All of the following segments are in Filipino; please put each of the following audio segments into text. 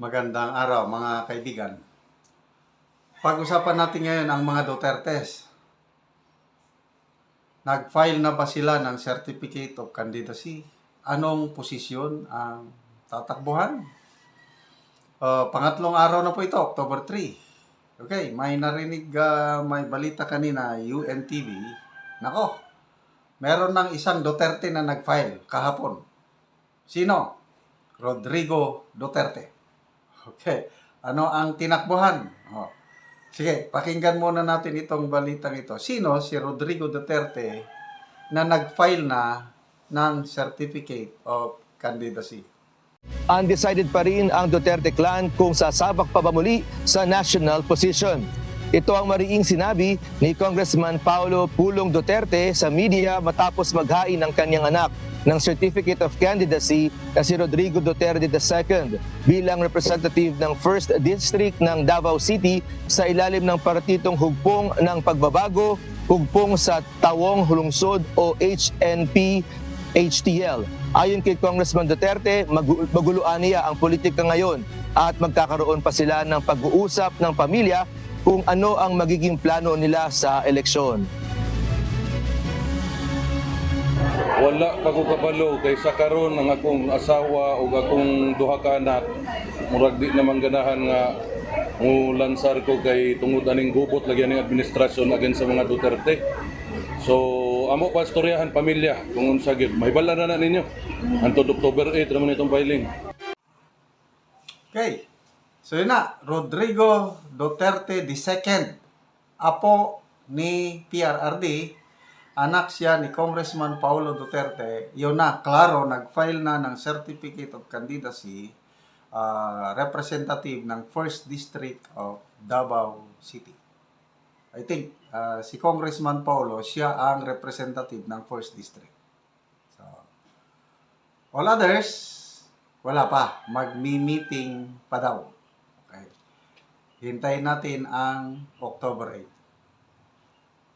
Magandang araw mga kaibigan. Pag-usapan natin ngayon ang mga Dutertes. Nag-file na ba sila ng Certificate of Candidacy? Anong posisyon ang tatakbuhan? Uh, pangatlong araw na po ito, October 3. Okay, may narinig, ah, may balita kanina, UNTV. Nako, meron ng isang Duterte na nag-file kahapon. Sino? Rodrigo Duterte. Okay. Ano ang tinakbuhan? Oh. Sige, pakinggan muna natin itong balitang ito. Sino si Rodrigo Duterte na nag-file na ng Certificate of Candidacy? Undecided pa rin ang Duterte clan kung sasabak pa ba muli sa national position. Ito ang mariing sinabi ni Congressman Paulo Pulong Duterte sa media matapos maghain ng kanyang anak ng Certificate of Candidacy na si Rodrigo Duterte II bilang representative ng 1st District ng Davao City sa ilalim ng partitong hugpong ng pagbabago, hugpong sa Tawong Hulungsod o HNP HTL. Ayon kay Congressman Duterte, magu- maguluan niya ang politika ngayon at magkakaroon pa sila ng pag-uusap ng pamilya kung ano ang magiging plano nila sa eleksyon. Wala pa ko kabalo kay sa karon ang akong asawa o akong duha ka anak murag di naman ganahan nga mo lansar ko kay tungod aning gubot lagyan ng administrasyon against sa mga Duterte. So amo pa istoryahan pamilya kung unsa gyud mahibala na na ninyo. Antod October 8 naman itong filing. Okay. So yun na, Rodrigo Duterte II, apo ni PRRD, anak siya ni Congressman Paulo Duterte, yun na, klaro, nag-file na ng Certificate of Candidacy, ah, representative ng 1st District of Davao City. I think ah, si Congressman Paulo, siya ang representative ng 1st District. So, all others, wala pa. Magmi-meeting pa daw. Okay. Hintayin natin ang October 8.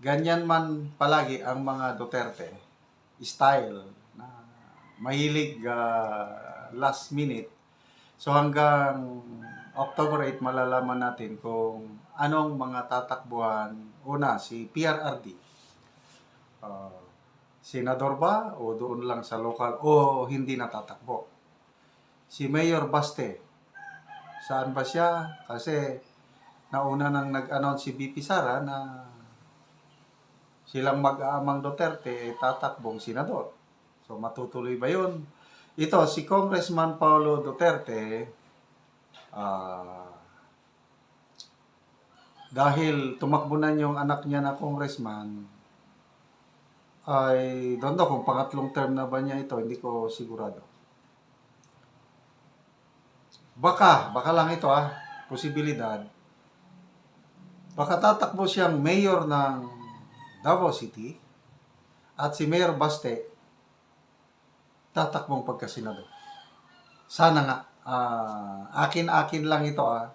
Ganyan man palagi ang mga Duterte style na mahilig ah, last minute. So hanggang October 8 malalaman natin kung anong mga tatakbuhan. Una, si PRRD. Ah, senador ba o doon lang sa local o hindi natatakbo? si Mayor Baste. Saan ba siya? Kasi nauna nang nag-announce si BP Sara na silang mag-aamang Duterte eh, tatakbong senador. So matutuloy ba yun? Ito, si Congressman Paulo Duterte, ah, dahil tumakbo na yung anak niya na congressman, ay don't know kung pangatlong term na ba niya ito, hindi ko sigurado. Baka, baka lang ito ah, posibilidad. Baka tatakbo siyang mayor ng Davao City at si Mayor Baste tatakbong pagkasenador. Sana nga, ah, akin-akin lang ito ah,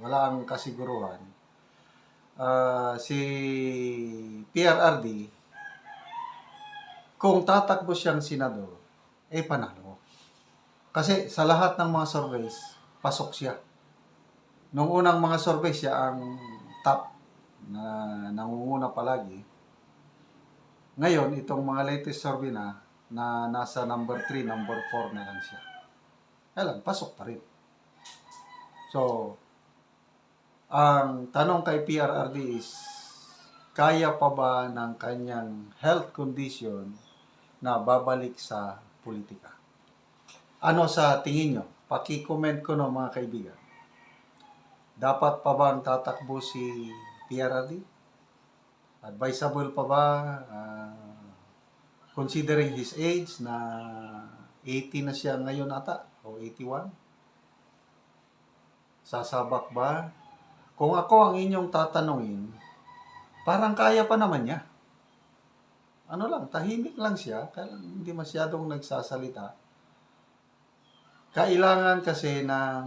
wala ang kasiguruhan. Ah, si PRRD, kung tatakbo siyang senador, eh panalo. Kasi sa lahat ng mga surveys, pasok siya. Nung unang mga surveys, siya ang top na nangunguna palagi. Ngayon, itong mga latest survey na, na nasa number 3, number 4 na lang siya. Lang, pasok pa rin. So, ang tanong kay PRRD is, kaya pa ba ng kanyang health condition na babalik sa politika? Ano sa tingin nyo? Paki-comment ko no mga kaibigan. Dapat pa ba ang tatakbo si PRRD? Advisable pa ba? ah, considering his age na 80 na siya ngayon ata o 81? Sasabak ba? Kung ako ang inyong tatanungin, parang kaya pa naman niya. Ano lang, tahimik lang siya, kaya hindi masyadong nagsasalita. Kailangan kasi ng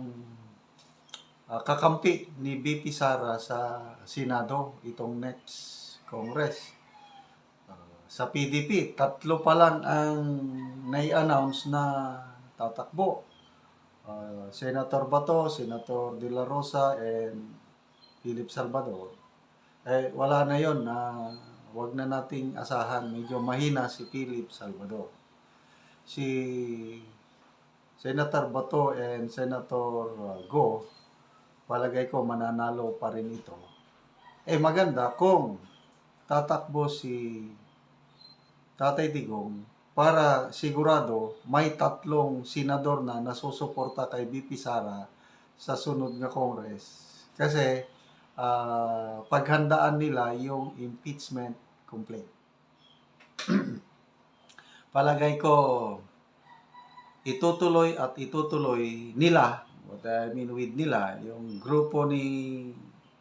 ah, kakampi ni BP Sara sa Senado itong next Congress. Ah, sa PDP, tatlo pa lang ang nai-announce na tatakbo. uh, Senator Bato, Senator De La Rosa, and Philip Salvador, eh, wala na yon na wag na nating asahan. Medyo mahina si Philip Salvador. Si Senator Bato and Senator uh, Go, palagay ko mananalo pa rin ito. Eh maganda kung tatakbo si Tatay Digong para sigurado may tatlong senador na nasusuporta kay BP Sara sa sunod na Congress. Kasi ah, paghandaan nila yung impeachment complaint. Palagay ko itutuloy at itutuloy nila, what I mean with nila, yung grupo ni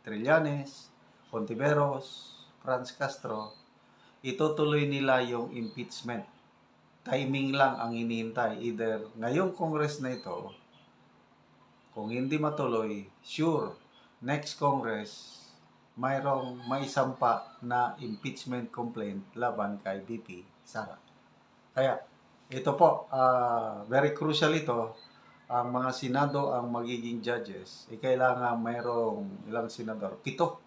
Trillanes, Pontiveros, Franz Castro, itutuloy nila yung impeachment. Timing lang ang hinihintay. Either ngayong Congress na ito, kung hindi matuloy, sure, next Congress, mayroong maisampa na impeachment complaint laban kay BP Sara. Kaya, ito po, ah, very crucial ito, ang mga senado ang magiging judges, eh, kailangan mayroong ilang senador? Pito.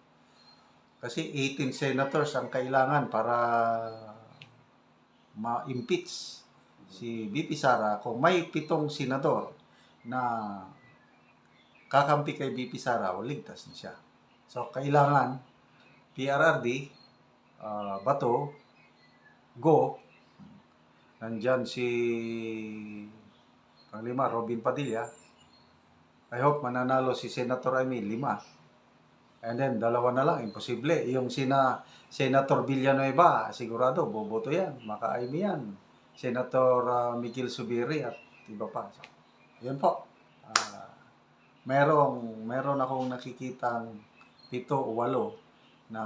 Kasi 18 senators ang kailangan para ma-impeach si BP Sara kung may pitong senador na kakampi kay BP Sara o ligtas na siya. So, kailangan PRRD, ah, Bato, Go, nandyan si panglima, Robin Padilla. I hope mananalo si Senator Amy, lima. And then, dalawa na lang, imposible. Yung sina, Senator Villanueva, sigurado, boboto yan. Maka-Amy yan. Senator ah, Miguel Subiri at iba pa. So, yun po. Ah, merong, meron akong nakikitang pito o walo na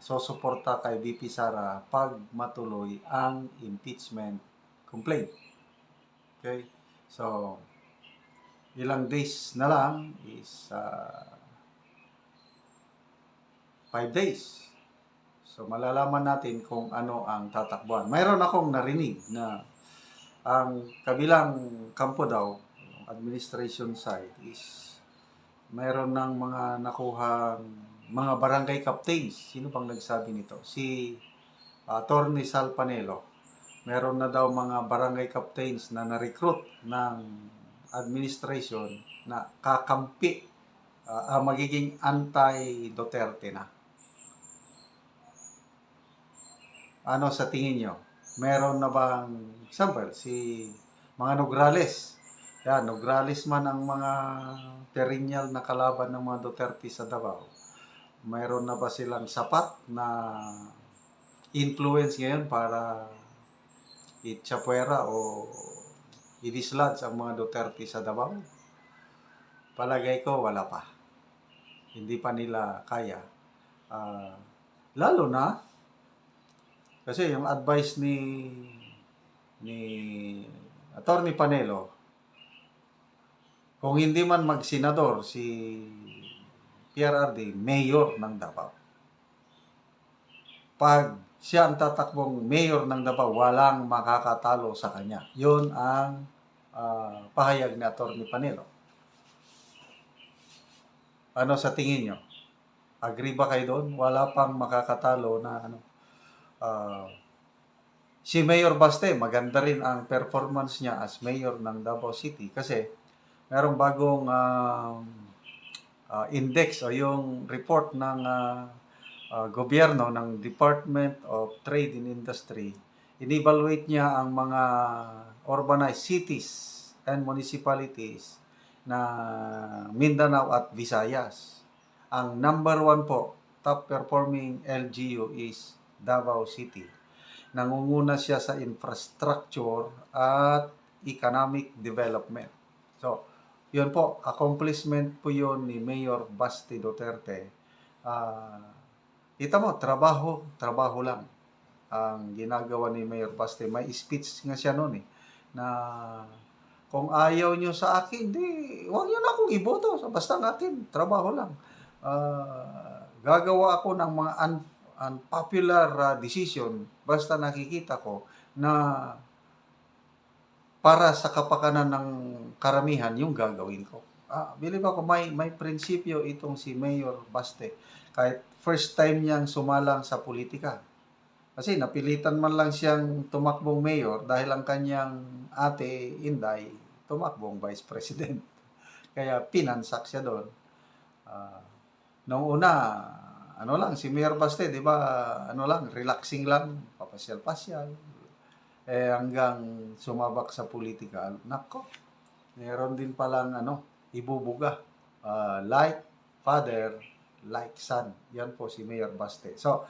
sosuporta kay VP Sara pag matuloy ang impeachment complaint. Okay? So, ilang days na lang is uh, five days. So, malalaman natin kung ano ang tatakbuhan. Mayroon akong narinig na ang kabilang kampo daw, administration side, is mayroon ng mga nakuhang mga barangay captains. Sino bang nagsabi nito? Si uh, Attorney Sal Panelo. Meron na daw mga barangay captains na na-recruit ng administration na kakampi uh, magiging anti-Duterte na. Ano sa tingin nyo? Meron na bang, example, si mga Nograles. Yan, Nograles man ang mga perennial na kalaban ng mga Duterte sa Davao. Mayroon na ba silang sapat na influence ngayon para itsapuera o i-dislodge ang mga Duterte sa Davao? Palagay ko, wala pa. Hindi pa nila kaya. Ah, lalo na, kasi yung advice ni ni Attorney Panelo, kung hindi man magsenador si PRRD, mayor ng Davao. Pag siya ang tatakbong mayor ng Davao, walang makakatalo sa kanya. Yun ang ah, pahayag ni Attorney Panelo. Ano sa tingin nyo? Agree ba kayo doon? Wala pang makakatalo na ano. ah, si Mayor Baste, maganda rin ang performance niya as mayor ng Davao City kasi merong bagong um, ah, index o yung report ng ah, ah, gobyerno ng Department of Trade and Industry. In-evaluate niya ang mga urbanized cities and municipalities na Mindanao at Visayas. Ang number one po, top performing LGU is Davao City. Nangunguna siya sa infrastructure at economic development. So, yun po, accomplishment po yun ni Mayor Basti Duterte. Ah, kita mo, trabaho, trabaho lang ang ginagawa ni Mayor Basti. May speech nga siya noon eh, na kung ayaw nyo sa akin, di, huwag nyo na akong iboto. Basta ang akin, trabaho lang. Ah, gagawa ako ng mga un- unpopular ah, decision basta nakikita ko na para sa kapakanan ng karamihan yung gagawin ko. Ah, believe ako may may prinsipyo itong si Mayor Baste kahit first time niyang sumalang sa politika. Kasi napilitan man lang siyang tumakbong mayor dahil ang kanyang ate Inday tumakbong vice president. Kaya pinansak siya doon. Ah, nung una, ano lang, si Mayor Baste, di ba, ano lang, relaxing lang, papasyal-pasyal. Eh, hanggang sumabak sa politika, nako, meron din palang, ano, ibubuga. Ah, like father, like son. Yan po si Mayor Baste. So,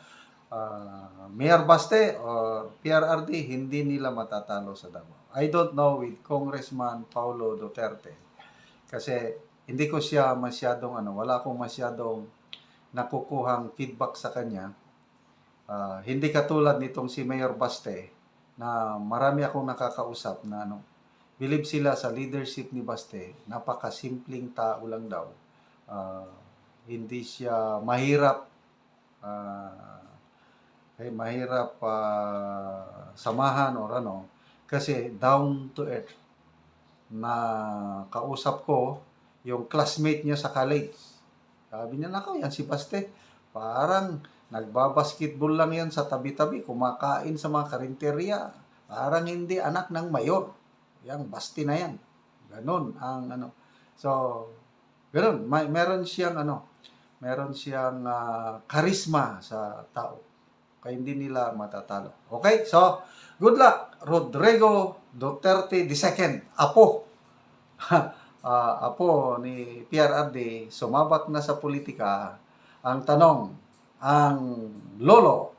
ah, Mayor Baste or PRRD, hindi nila matatalo sa Davao. I don't know with Congressman Paulo Duterte. Kasi hindi ko siya masyadong ano, wala akong masyadong nakukuhang feedback sa kanya. Ah, hindi katulad nitong si Mayor Baste na marami akong nakakausap na ano, believe sila sa leadership ni Baste, napakasimpleng tao lang daw. Ah, hindi siya mahirap ah, eh, mahirap ah, samahan or ano kasi down to earth na kausap ko yung classmate niya sa college. Sabi niya, nako, yan si Baste. Parang nagbabasketball lang yan sa tabi-tabi, kumakain sa mga karinterya. Parang hindi anak ng mayor. Yang Baste na yan. Ganon ang ano. So, ganon. May, meron siyang ano, meron siyang karisma sa tao. Kaya hindi nila matatalo. Okay? So, good luck, Rodrigo Duterte II. Apo. Ah, apo ni PRRD, sumabak na sa politika. Ang tanong, ang lolo,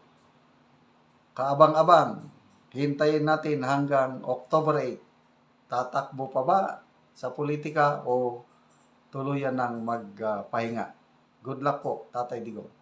kaabang-abang, hintayin natin hanggang October 8. Tatakbo pa ba sa politika o tuluyan ng magpahinga? Good luck po, Tatay Digong.